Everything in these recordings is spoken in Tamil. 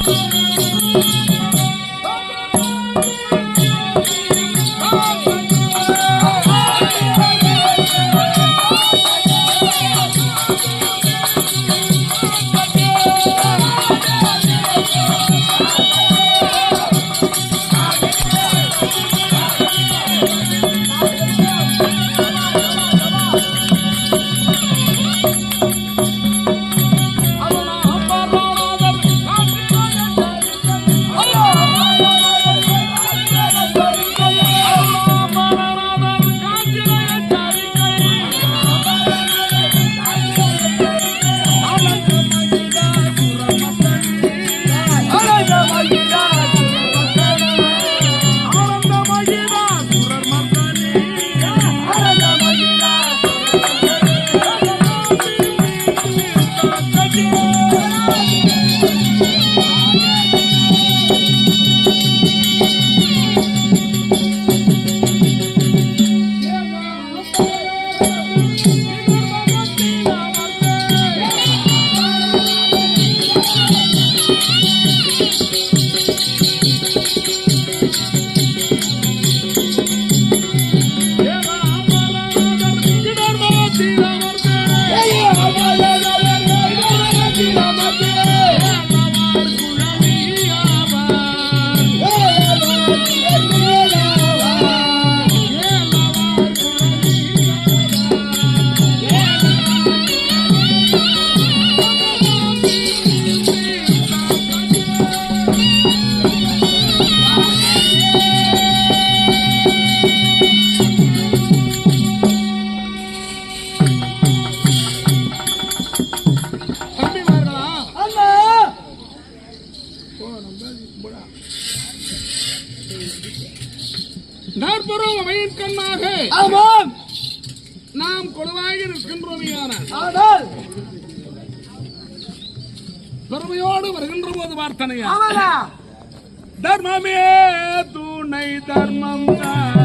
தம்பிமார்களா தர்மமே துணை தர்மம் தான்.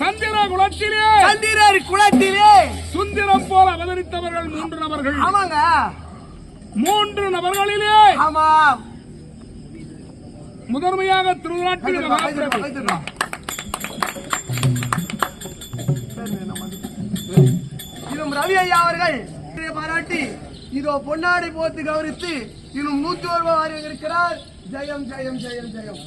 சந்திர குலத்திலே. சந்திரர் குளத்திலே சுந்திரம் போல அவதரித்தவர்கள் மூன்று நபர்கள். ஆமாங்க. மூன்று நபர்களிலே. ஆமாம் முதன்மையாக திருநாட்டில். இன்னும் ரவி ஐயா அவர்கள் பாராட்டி இதோ பொன்னாடை போத்து கவனித்து இன்னும் நூத்தி ஒரு ரூபாய் இருக்கிறார். ஜெயம் ஜெயம் ஜெயம் ஜெயம்.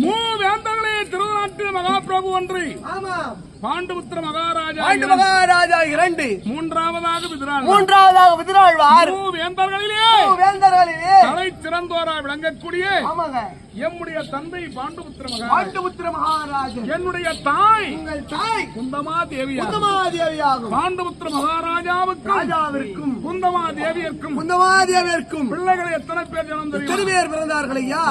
மூவேந்தர்களே திருநாட்டில் மகாபிரபு ஒன்று. ஆமாம். பாண்டுபுத்திர மகாராஜா இரண்டு. மகாராஜா இரண்டு. மூன்றாவதாக விதிராள் மூன்றாவதாக விதிராழ்வார் மூவேந்தர்களிலே வேந்தர்களிலே தலை சிறந்தோரா விளங்கக்கூடிய எம்முடைய தந்தை பாண்டுபுத்திர மகாராஜா. பாண்டுபுத்திர மகாராஜன். என்னுடைய தாய். உங்கள் தாய். குந்தமா தேவியா குந்தமாதேவியாகும். பாண்டுபுத்திர மகாராஜாவுக்கும் ராஜாவிற்கும். குந்தமா தேவியர்க்கும் குந்தமாதேவியர்க்கும். பிள்ளைகள் எத்தனை பேர் ஜனம் தெரியும்? திருவேர் பிறந்தார்கள் ஐயா?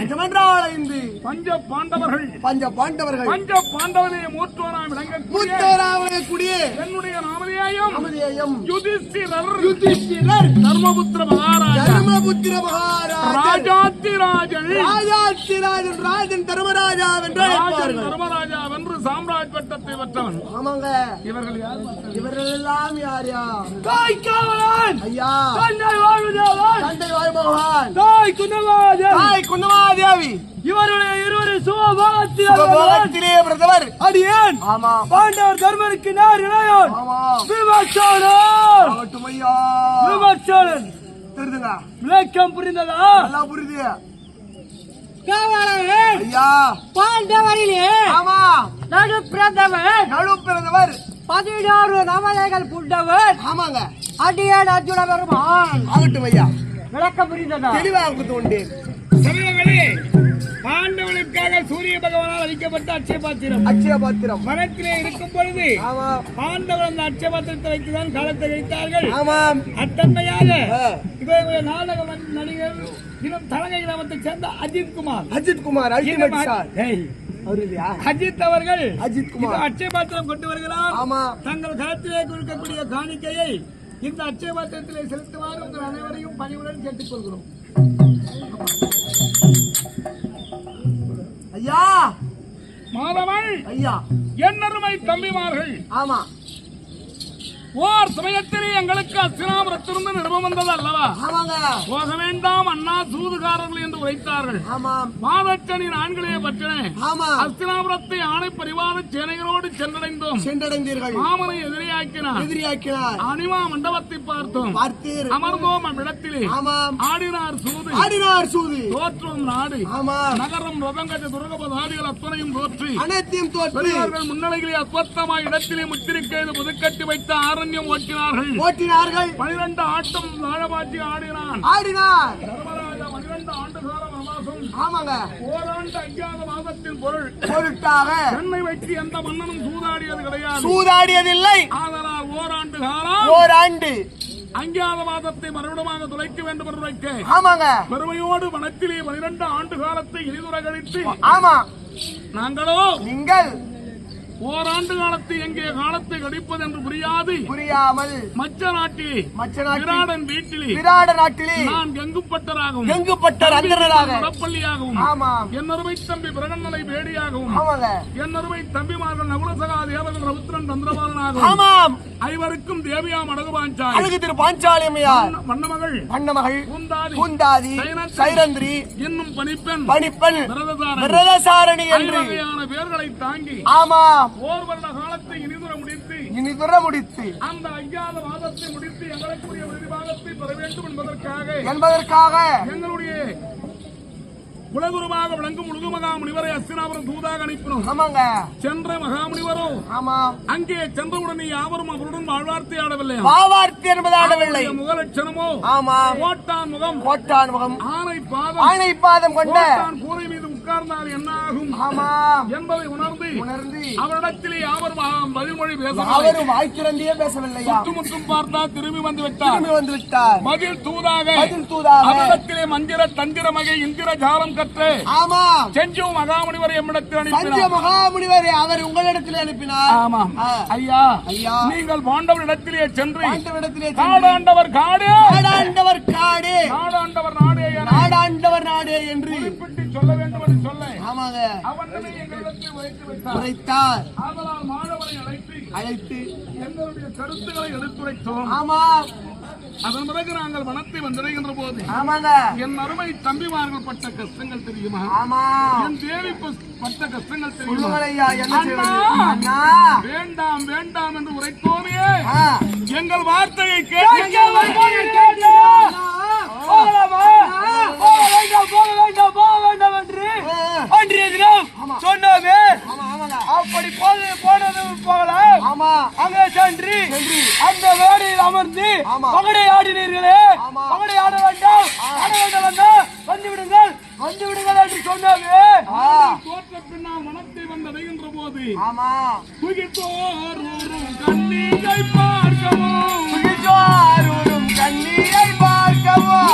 நிஜமென்றால் ஐந்து. பஞ்ச பாண்டவர்கள் பஞ்ச பாண்டவர்கள் பஞ்ச பாண்டவனே மூத்தோராம் மூத்தவராவண கூடிய என்னுடைய நாமதேயம் அமதியம் யுதிஷ்டிரர். யுதிஷ்டிரர். தர்மபுத்திர மகாராஜா. தர்மபுத்திர மகாராஜன் ராஜாத்திராஜன் ராஜாத்திராஜன் ராஜன் தர்மராஜா என்று ராஜன் அழைப்பார்கள் தர்மராஜா வென்று சாம்ராஜ் பட்டத்தை பெற்றவன். ஆமாங்க. இவர்கள் யார் இவர்கள் எல்லாம் யார் யார் தாய் காவலன். ஐயா. தந்தை வாழ்வுதேவன் தந்தை வாழ் பகவான் தாய் குந்தவாஜன் தாய் குந்தமாதேவி இவருடைய இருவரும் சுகபோகத்தில் சுகபோகத்திலே பிறந்தவர் அடியேன். ஆமா. பாண்டவர் தர்மருக்கு நேர் இளையோன் ஆமா. விமர்சனம் ஆகட்டும் ஐயா. விமர்சனன் தெரிதுங்க. விளக்கம் புரிந்ததா? நல்லா புரியுது பாண்டவரிலே ஆமா. நடு பிறந்தவர் நடு பிறந்தவர் பதினாறு நவதைகள் புண்டவர். ஆமாங்க. அடியான் அர்ஜுன பெருமான். ஆகட்டும் ஐயா. விளக்கம் புரிந்ததா? தெளிவாக தோன்றேன் பாண்டவனுக்காக சூரிய பகவானால் அளிக்கப்பட்ட அட்சய பாத்திரம் அக்ஷய பாத்திரம் வனத்திலே இருக்கும் பொழுது பாண்டவர் அந்த அட்சய பாத்திரத்தை வைத்துதான் காலத்தை கழித்தார்கள் ஆமாம் அத்தன்மையாக ஆ. இவருடைய நாடக நடிகர் இன்னும் தலகை கிராமத்தைச் சேர்ந்த அஜித் குமார். அஜித் குமார் அல்டிமேட் ஸ்டார் அஜித் அவர்கள் அஜித் குமார். அட்சய பாத்திரம் கொண்டு வருகிறார். ஆமா. தங்கள் கருத்திலே கொடுக்கக்கூடிய காணிக்கையை இந்த அட்சய பாத்திரத்திலே செலுத்துமாறு உங்கள் அனைவரையும் பணிவுடன் கேட்டுக்கொள்கிறோம். மாதவன் ஐயா. என்னருமை தம்பிமார்கள். ஆமா. ஓர் சமயத்திலே எங்களுக்கு அஸ்தினாபுரத்திலிருந்து நிருபம் வந்தது அல்லவா? போக வேண்டாம் அண்ணா சூதுகாரர்கள் என்று உரைத்தார்கள். ஆமாம் மாதச்சனின் ஆண்களே பற்றின அஸ்தினாபுரத்தை ஆணை பரிவார சேனைகளோடு சென்றடைந்தோம். சென்றடைந்தீர்கள். மாமனை எதிரியாக்கினார். எதிரியாக்கினார். அனிமா மண்டபத்தை பார்த்தோம். பார்த்தீர். அமர்ந்தோம் அவ்விடத்திலே. ஆமாம் ஆடினார் சூது. ஆடினார் சூது. தோற்றும் நாடு. நகரம் ரதங்கஜ துர்கபதாதிகள் அத்தனையும் தோற்றி. அனைத்தையும் தோற்று. முன்னிலையிலே அஸ்வத்தமாய் இடத்திலே முத்திரிக்கைது புதுக்கட்டி வைத்த ஆரண்யம் ஓட்டினார்கள். ஓட்டினார்கள். பனிரெண்டு ஆட்டம் தாழபாட்டி ஆடினான். ஆடினார். தர்மராஜா பனிரெண்டு ஆண்டு கால வனவாசம் ஆமாங்க. ஓராண்டு அஞ்ஞாத மாதத்தின் பொருள். பொருட்டாக. வைத்து எந்த மன்னனும் சூதாடியது கிடையாது. சூதாடியதில்லை. ஆதலால் ஓராண்டு காலம். ஓராண்டு. அஞ்ஞாத மாதத்தை மறுபடியுமாக துளைக்க வேண்டும் என்று வைக்க ஆமாங்க. பெருமையோடு வனத்திலே பனிரெண்டு ஆண்டு காலத்தை இனிதுர கழித்து ஆமா. நாங்களோ நீங்கள். ஓராண்டு காலத்தை எங்கே காலத்தை கழிப்பது என்று புரியாது. புரியாமல் மச்ச நாட்டிலே மச்ச நாட்டில் விராடன் வீட்டிலே விராட நாட்டிலே நான் கங்குப்பட்டராகவும் எங்குப்பட்டர் அந்தரராக நடப்பள்ளியாகவும் ஆமாம். என் அருமை தம்பி பிரகன்னலை வேடியாகவும் ஆமாங்க. என் அருமை தம்பிமார்கள் நகுலசகா தேவகன் ரவுத்திரன் தந்திரபாலனாகவும் ஆமாம். ஐவருக்கும் தேவியாம் அழகுபாஞ்சாய் அழகு திரு பாஞ்சாலியம்மையார் வண்ணமகள் அண்ணமகள் பூந்தாதி பூந்தாதி சைரந்திரி என்னும் பணிப்பெண் பணிப்பெண் விரதசாரணி என்று. பேர்களை தாங்கி ஆமாம். ஓர் வருட காலத்தை இனிதுர முடித்து இனி துற முடித்து அந்த ஐயாத வாதத்தை முடித்து எங்களுக்குரிய விரிவாகத்தை பெற வேண்டும் என்பதற்காக என்பதற்காக எங்களுடைய குலகுருவாக விளங்கும் முழுகுமகா முனிவரை அஸ்தினாபுரம் தூதாக அனுப்பினோம். ஆமாங்க. சென்ற மகாமுனிவரோ ஆமாம் அங்கே சென்றவுடனே யாவரும் அவருடன் வாழ்வார்த்தை ஆடவில்லை பாவார்த்தி என்பது ஆடவில்லை. முகலட்சணமோ ஆமாம் கோட்டான் முகம் கோட்டான் முகம். ஆனை பாதம் ஆணை பாதம் கொண்ட கூரை மீது உட்கார்ந்தால் என்ன ஆகும் ஆமாம் என்பதை உணர்ந்து உணர்ந்து அவரிடத்திலே ஆ- பதில்மொழி பேசவில்லை. அவரும் வாய்த்திறந்தியே பேசவில்லையா? சுற்றுமுற்றும் பார்த்தா திரும்பி வந்து விட்டார். திரும்பி வந்து விட்டார். பதில் தூதாக பதில் தூதாக அவரிடத்திலே மந்திர தந்திர மகை இந்திர ஜாலம் கற்று ஆமாம் செஞ்சு மகாமுனிவர் எம்மிடத்தில் அனுப்பினார். மகாமுனிவரை அவர் உங்களிடத்தில் அனுப்பினார். ஆமாம் ஆ. ஐயா ஐயா. நீங்கள் பாண்டவரிடத்திலே சென்று ஆண்டவரிடத்திலே சென்று, காடாண்டவர் காடு. நாடாண்டவர் காடு. நாடாண்டவர் நாடே நாடாண்டவர் நாடு என்று சொல்ல வேண்டும் என்று சொல்ல ஆமாங்க. உரைத்தார். அழைத்து அழைத்து எங்களுடைய கருத்துக்களை எடுத்துரைத்தோம். ஆமாம் அதன் பிறகு நாங்கள் வனத்தை வந்திருக்கின்ற போது ஆமாங்க. என் அருமை தம்பிமார்கள் பட்ட கஷ்டங்கள் தெரியுமா? ஆமா. என் தேவி பட்ட கஷ்டங்கள் தெரியுமா? வேண்டாம் வேண்டாம் என்று உரைத்தோமே. எங்கள் வார்த்தையை கேட்க கேட்டு கேட்க போகலாமா? போக வேண்டாம், போக வேண்டாம், போக வேண்டாம் என்று. அன்றைய தினம் சொன்னோமே அப்படி போது போனது போகலாம். அங்கே சென்று அந்த வேடையில் அமர்ந்து. பகடை ஆடினீர்களே. பகடை ஆட வேண்டாம். ஆட வேண்டாம் வேண்டாம் வந்து விடுங்கள். வந்து விடுங்கள் என்று சொன்னோமே. தோற்ற பின்னால் வனத்தை வந்தடைகின்ற போது ஆமா. புகித்தோரூரும் கண்ணீரை பார்க்கவும். புகிஜாரூரும் கண்ணீரை பார்க்கவும்.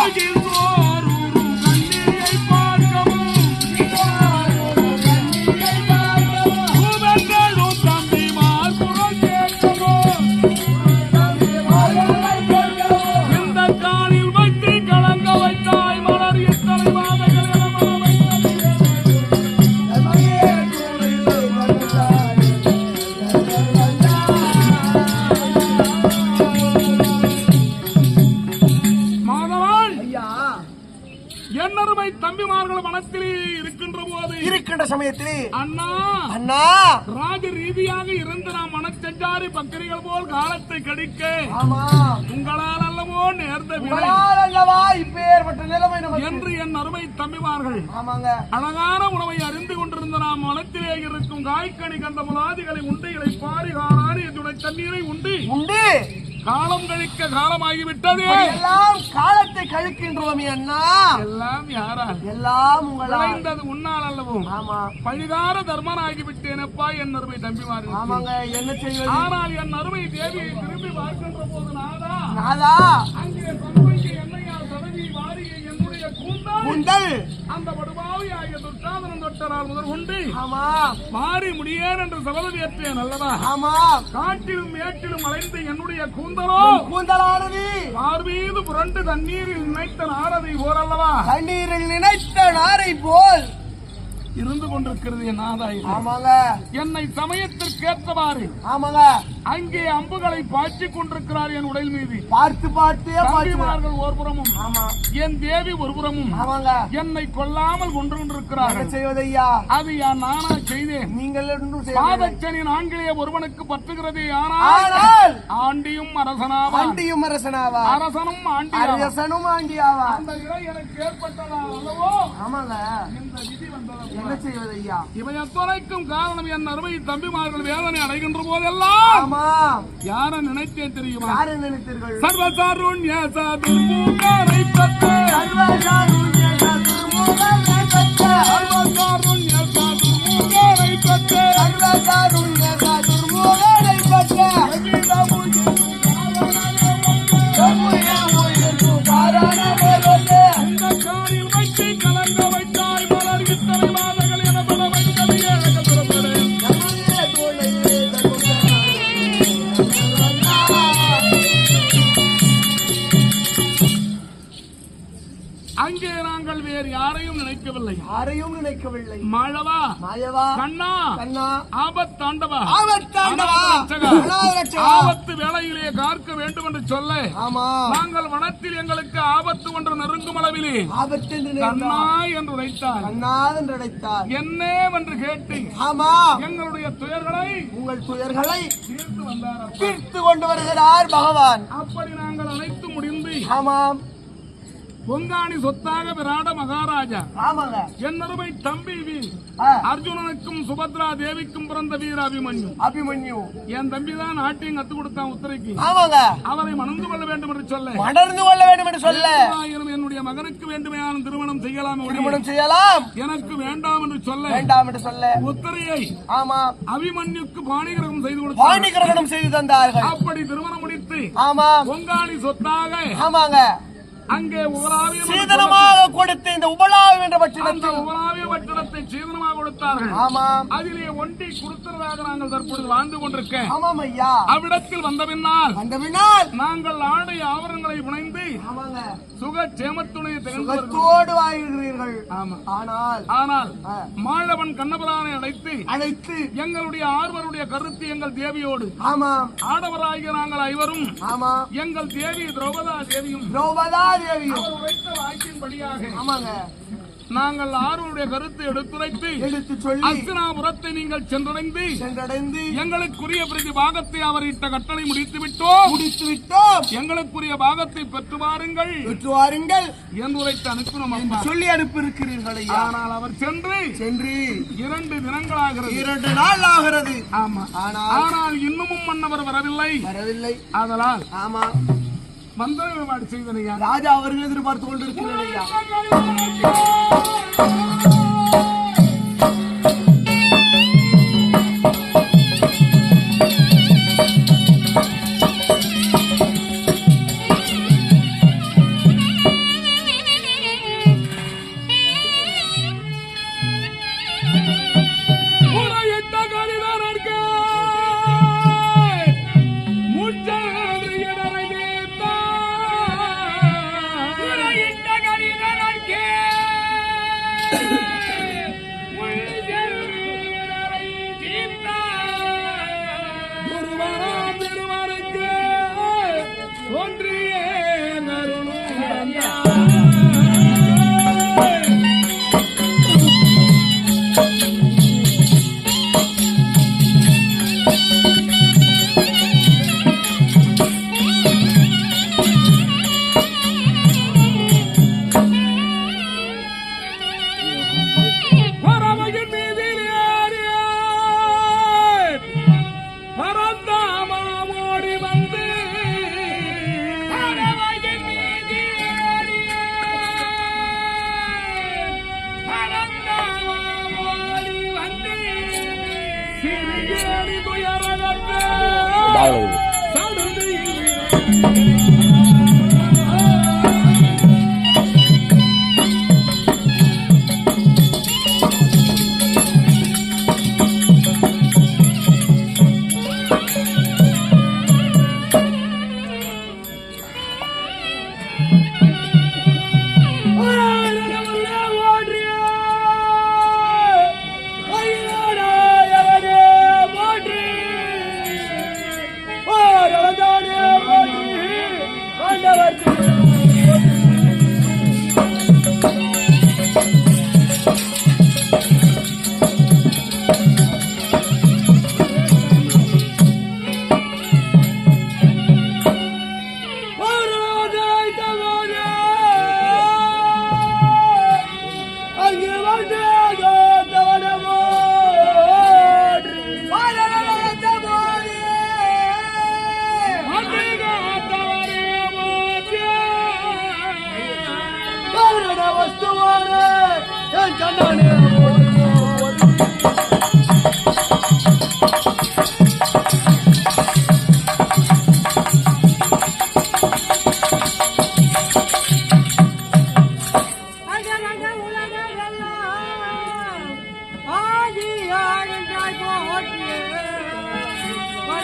பக்கிரிகள் போல் காலத்தை கடிக்க உங்களால் அல்லவோ நேர்ந்த அல்லவா இப்பேற்பட்ட நிலைமை என்று என் அருமை தம்பிமார்கள் அழகான உணவை அறிந்து கொண்டிருந்த நாம் மனத்திலே இருக்கும் காய்கனி கண்ட முலாதிகளை உண்டு இலை பாரி துணை தண்ணீரை உண்டு. உண்டு. காலம் கழிக்க காலமாகிவிட்டது. எல்லாம் காலத்தை கழிக்கின்றோம் அண்ணா. எல்லாம் யாரால்? எல்லாம் உங்களால். உன்னால் அல்லவும் ஆமா. பழிதார தர்மனாகி விட்டேனப்பா என் அருமை தம்பிமார்கள் ஆமாங்க என்ன செய்வது? ஆனால் என் அருமை தேவியை திரும்பி பார்க்கின்ற போது நாதா நாதா. அங்கே கூந்தல் குந்தல் அந்த படுபாவி ஆகிய துர்காதனம் தொட்டரால் முதல் கொண்டு ஆமா. மாறி முடியேன் என்று சபதம் ஏற்றேன் அல்லவா ஆமா. காட்டிலும் மேட்டிலும் அலைந்து என்னுடைய கூந்தலோ? கூந்தலானது. பார்வீது புரண்டு தண்ணீரில் நினைத்த நாரதை போரல்லவா தண்ணீரில் நினைத்த நாரை போல். இருந்து கொண்டிருக்கிறது என் ஆதாயம் ஆமாங்க. என்னை சமயத்திற்கேற்றவாறு ஆமாங்க. அங்கே அம்புகளை பாய்ச்சிக் கொண்டிருக்கிறார் என் உடல் மீது. பார்த்து பார்த்தே தம்பிமார்கள் ஒரு புறமும் ஆமா. என் தேவி ஒரு புறமும் ஆமாங்க. என்னை கொல்லாமல் கொண்டு என்ன கொண்டிருக்கிறார்கள். செய்வது ஐயா அது என் நானா செய்தேன். நீங்கள் ஒன்றும் செய்ய பாதச்சனி நான்கிலே ஒருவனுக்கு பற்றுகிறது ஆனால் ஆண்டியும் அரசனாவான். ஆண்டியும் அரசனாவா? அரசனும் ஆண்டியாவான். அரசனும் ஆண்டியாவா? அந்த இறை எனக்கு ஏற்பட்டதா அல்லவோ ஆமாங்க. இந்த விதி வந்தது என்ன செய்வது ஐயா இவை அத்துணைக்கும் காரணம்? என் அருமை தம்பிமார்கள் வேதனை அடைகின்ற போதெல்லாம் ஆமா யார நினைத்தேன் தெரியுமா? யாரை நினைத்தீர்கள்? சர்வசாருண்ய சாதுர்மூகரை பெற்ற. சர்வசாருண்ய சதுர்முகனை பெற்ற. சர்வசாருண்ய சாதுர்மூகரை பெற்ற. சர்வசாருண்ய வேளையிலே காக்க வேண்டும் என்று சொல்ல நாங்கள் வனத்தில் எங்களுக்கு ஆபத்து ஒன்று நெருங்கும் அளவிலே என்று கண்ணா. என்று உரைத்தார் கண்ணாதென்று அழைத்தார் என்னே என்று கேட்டு ஆமா. எங்களுடைய துயர்களை உங்கள் துயர்களை தீர்த்து வந்தார் தீர்த்து கொண்டு வருகிறார் பகவான். அப்படி நாங்கள் அனைத்து முடிந்து ஆமாம். பொங்காணி சொத்தாக விராட மகாராஜா. என்னருமை தம்பி ஆ, அர்ஜுனனுக்கும் சுபத்ரா தேவிக்கும் பிறந்த வீர அபிமன்யு. அபிமன்யு. என் தம்பி தான் நாட்டியம் கத்து கொடுத்தான் உத்தரைக்கு. அவரை மணந்து கொள்ள வேண்டும் என்று சொல்ல. மணர்ந்து கொள்ள வேண்டும் என்று சொல்ல என்னுடைய மகனுக்கு வேண்டுமையான திருமணம் செய்யலாம் திருமணம் செய்யலாம். எனக்கு வேண்டாம் என்று சொல்ல. வேண்டாம் என்று சொல்ல. உத்தரையை ஆமா. அபிமன்யுக்கு பாணிகிரகம் செய்து கொடுத்தார். பாண்டி கிரகணம் செய்து தந்தார்கள். அப்படி திருமணம் முடித்து ஆமா. பொங்காணி சொத்தாக ஆமாங்க. அங்கே உபராவியம் என்று சீதனமாக கொடுத்து இந்த உபலாவும் என்ற பட்சத்தில் உபராவிய பட்டணத்தை சீதனமாக கொடுத்தார்கள். ஆமாம் அதிலே ஒண்டி கொடுத்ததாக நாங்கள் தற்பொழுது வாழ்ந்து கொண்டிருக்க ஆமாம் ஐயா. அவ்விடத்தில் வந்த பின்னால் அந்த பின்னால் நாங்கள் ஆடை ஆவரணங்களை புனைந்து ஆமாங்க. சுக வருகிறோம். சுகத்தோடு வாழ்கிறீர்கள். ஆமா. ஆனால் ஆனால் ஆ, மாழவன் கண்ணபுரானை அழைத்து அழைத்து எங்களுடைய ஆர்வருடைய கருத்து எங்கள் தேவியோடு ஆமாம். ஆடவராகிய நாங்கள் ஐவரும் ஆமா. எங்கள் தேவி திரௌபதா தேவியும் திரௌபதா தேவியும் அவர் உரைத்த வாக்கின்படியாக ஆமாங்க. நாங்கள் ஆர்வருடைய கருத்தை எடுத்துரைத்து எடுத்து சொல்லி அஸ்தினாபுரத்தை நீங்கள் சென்றடைந்து சென்றடைந்து எங்களுக்குரிய பிரதி பாகத்தை அவர் இட்ட கட்டளை முடித்து விட்டோம் முடித்து விட்டோம் எங்களுக்குரிய பாகத்தை பெற்று வாருங்கள். பெற்று வாருங்கள். என்று உரைத்து அனுப்பினோம். சொல்லி அனுப்பி இருக்கிறீர்கள் ஐயா. ஆனால் அவர் சென்று சென்று இரண்டு தினங்களாகிறது. இரண்டு நாள் ஆகிறது. ஆமா. ஆனால் ஆனால் இன்னமும் மன்னவர் வரவில்லை. வரவில்லை. அதனால் ஆமா. மந்திர ஏற்பாடு செய்தனையா? ராஜா அவர்கள் எதிர்பார்த்து கொண்டிருக்கிறார் ได้เลย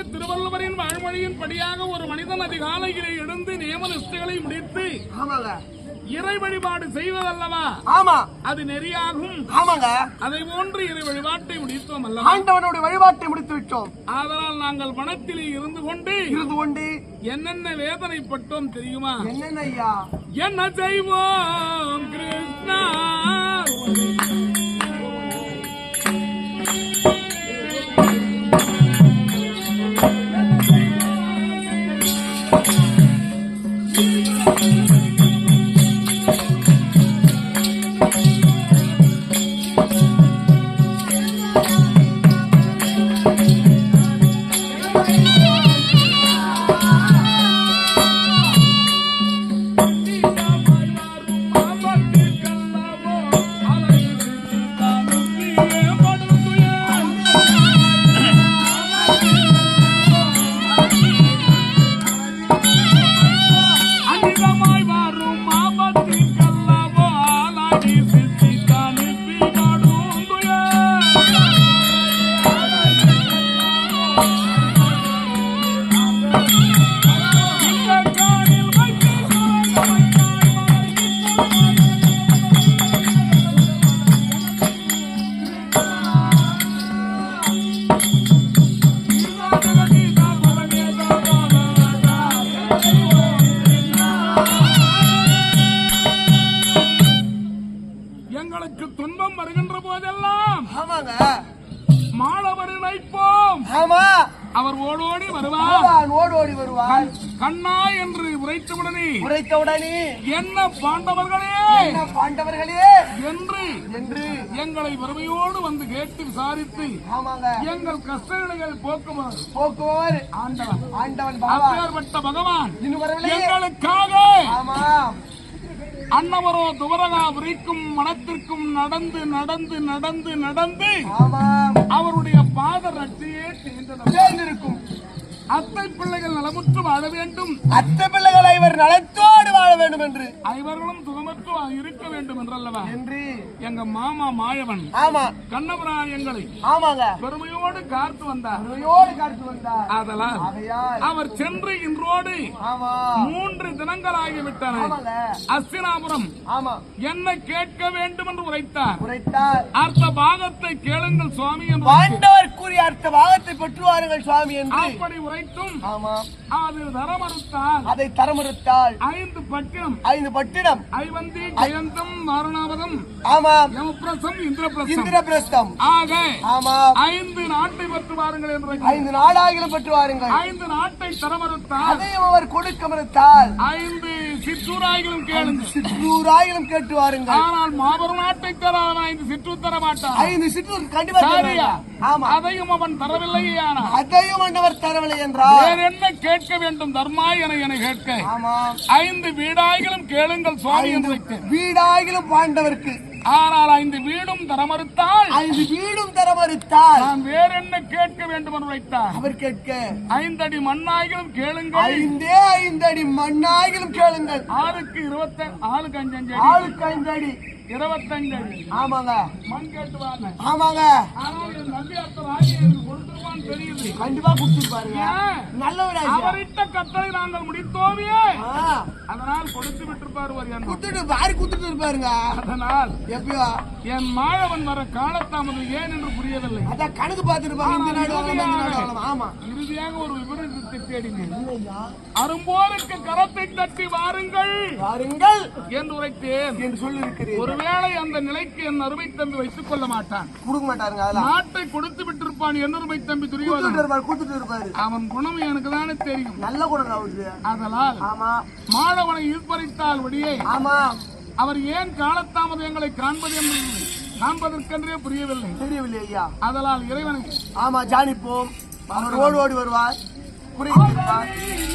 உலகென்று திருவள்ளுவரின் வாழ்மொழியின் படியாக ஒரு மனிதன் அதிகாலையிலே எழுந்து நியமனிஷ்டைகளை முடித்து இறை வழிபாடு செய்வதல்லவா? ஆமா. அது நெறியாகும். ஆமாங்க. அதை போன்று இறை வழிபாட்டை முடித்தோம் அல்லவா? ஆண்டவனுடைய வழிபாட்டை முடித்து விட்டோம். ஆதலால் நாங்கள் வனத்திலே இருந்து கொண்டு இருந்து கொண்டு என்னென்ன வேதனைப்பட்டோம் தெரியுமா? என்னென்ன ஐயா? என்ன செய்வோம் கிருஷ்ணா? பாண்டவர்களே! பாண்டவர்களே? என்று என்று எங்களை வறுமையோடு வந்து கேட்டு விசாரித்து எங்கள் கஷ்டங்களை போக்குமாறு போக்குவர். ஆண்டவன். ஆண்டவன் பாபா அப்பேற்பட்ட பகவான். எங்களுக்காக அன்னவரோ துவரகா விரிக்கும் மனத்திற்கும் நடந்து நடந்து நடந்து நடந்து அவருடைய பாத ரட்சியே சேர்ந்திருக்கும் அத்தை பிள்ளைகள் நலமுற்று வாழ வேண்டும். அத்தை பிள்ளைகளை இவர் நலத்தோடு வாழ வேண்டும் என்று. ஐவர்களும் சுகமற்று இருக்க வேண்டும் என்றல்லவா? என்று. எங்க மாமா மாயவன் ஆமா. கண்ணபுரான் எங்களை ஆமாங்க. பெருமையோடு காத்து வந்தார். நோயோடு காத்து வந்தார். ஆகையால். அவர் சென்று இன்றோடு மூன்று தினங்களாகிவிட்டன ஆமாங்க. அஸ்தினாபுரம் ஆமா. என்ன கேட்க வேண்டும் என்று உரைத்தார். உரைத்தார். அர்த்த பாகத்தை கேளுங்கள் சுவாமி என்று. கூறிய அர்த்த பாகத்தை பெற்றுவார்கள் சுவாமி என்று. அப்படி உரைத்தும் ஆமா. அது தர மறுத்தால் அதை தரமறுத்தால் ஐந்து பட்டினம். ஐந்து பட்டினம். ஐவந்தி ஜெயந்தம் மாரணாவதம் ஆமா. யமபிரசம் இந்திரபிரசம் இந்திரபிரஸ்தம் ஆக ஆமா. ஐந்து நாட்டை பற்று வாருங்கள் என்று ஐந்து நாடாகிலும் பெற்றுவாருங்கள் ஐந்து நாட்டை தர மறுத்தால் அதையும் அவர் கொடுக்க மறுத்தால் ஐந்து சிற்றூராய்களும் கேளுங்கள். சிற்றூராயிலும் கேட்டு வாருங்கள். ஆனால் மாபெரும் நாட்டை தர அவன் ஐந்து சிற்றூர் தர மாட்டான் ஐந்து சிற்றூர் கண்டிப்பா. ஆமா. அதையும் அவன் தரவில்லையே ஆனால். அதையும் ஆண்டவர் தரவில்லை என்றார் வேற என்ன கேட்க வேண்டும் தர்மா என என கேட்க? ஆமா. ஐந்து வீடாய்களும் கேளுங்கள் சுவாமி. வீடாகிலும் பாண்டவருக்கு. ஆனால் ஐந்து வீடும் தர மறுத்தால் ஐந்து வீடும் தர மறுத்தால் நான் வேற என்ன கேட்க வேண்டும் என்று வைத்தார் அவர் கேட்க ஐந்தடி மண்ணாய்களும் கேளுங்கள். ஐந்தே ஐந்து அடி மண்ணாகிலும் கேளுங்கள். ஆளுக்கு இருபத்தி ஆளுக்கு அஞ்சு ஆளுக்கு ஐந்து அடி. இருபத்தஞ்சு ஆமாங்க. மண் கேட்டுவாங்க. ஆமாங்க. ஆனால் என் நம்பி ஆகிய எனக்கு கொடுத்துருவான்னு தெரியுது. கண்டிப்பா கொடுத்துருப்பாருங்க. ஏன்? நல்லவராஜா அவரிட்ட கட்டளை நாங்கள் முடித்தோமே. அதனால் கொடுத்து விட்டிருப்பார் ஒரு எண்ணம் குத்துட்டு வாரி குத்துட்டு இருப்பாருங்க. அதனால் எப்பயோ. என் மாழவன் வர காலத்தாமதம் ஏன் என்று புரியவில்லை. அதான் கணக்கு பார்த்துருப்பாங்க இந்த நாடு ஆமா. இறுதியாக ஒரு விபரீதத்தை தேடினேன். அரும்போருக்கு கரத்தை தட்டி வாருங்கள் வாருங்கள். என்று உரைத்தேன். என்று சொல்லி இருக்கிறீர்கள் ஒருவேளை அந்த நிலைக்கு என் அருமை தம்பி வைத்துக் கொள்ள மாட்டான். கொடுக்க மாட்டாருங்க நாட்டை கொடுத்து விட்டிருப்பான் என் அருமை தம்பி குத்துட்டு துரியோதனன் இருப்பாரு அவன் குணம் எனக்கு தானே தெரியும். நல்ல குணம் அவருக்கு. அதனால் ஆமா. மாணவனை ஈர்ப்பரித்தால் வழியே ஆமா. அவர் ஏன் காலத்தாமதம் எங்களை காண்பது என்று காண்பதற்கென்றே புரியவில்லை. தெரியவில்லை ஐயா. அதனால் இறைவனை ஆமா ஜானிப்போம். அவர் ஓடி ஓடி வருவார். put it in the box.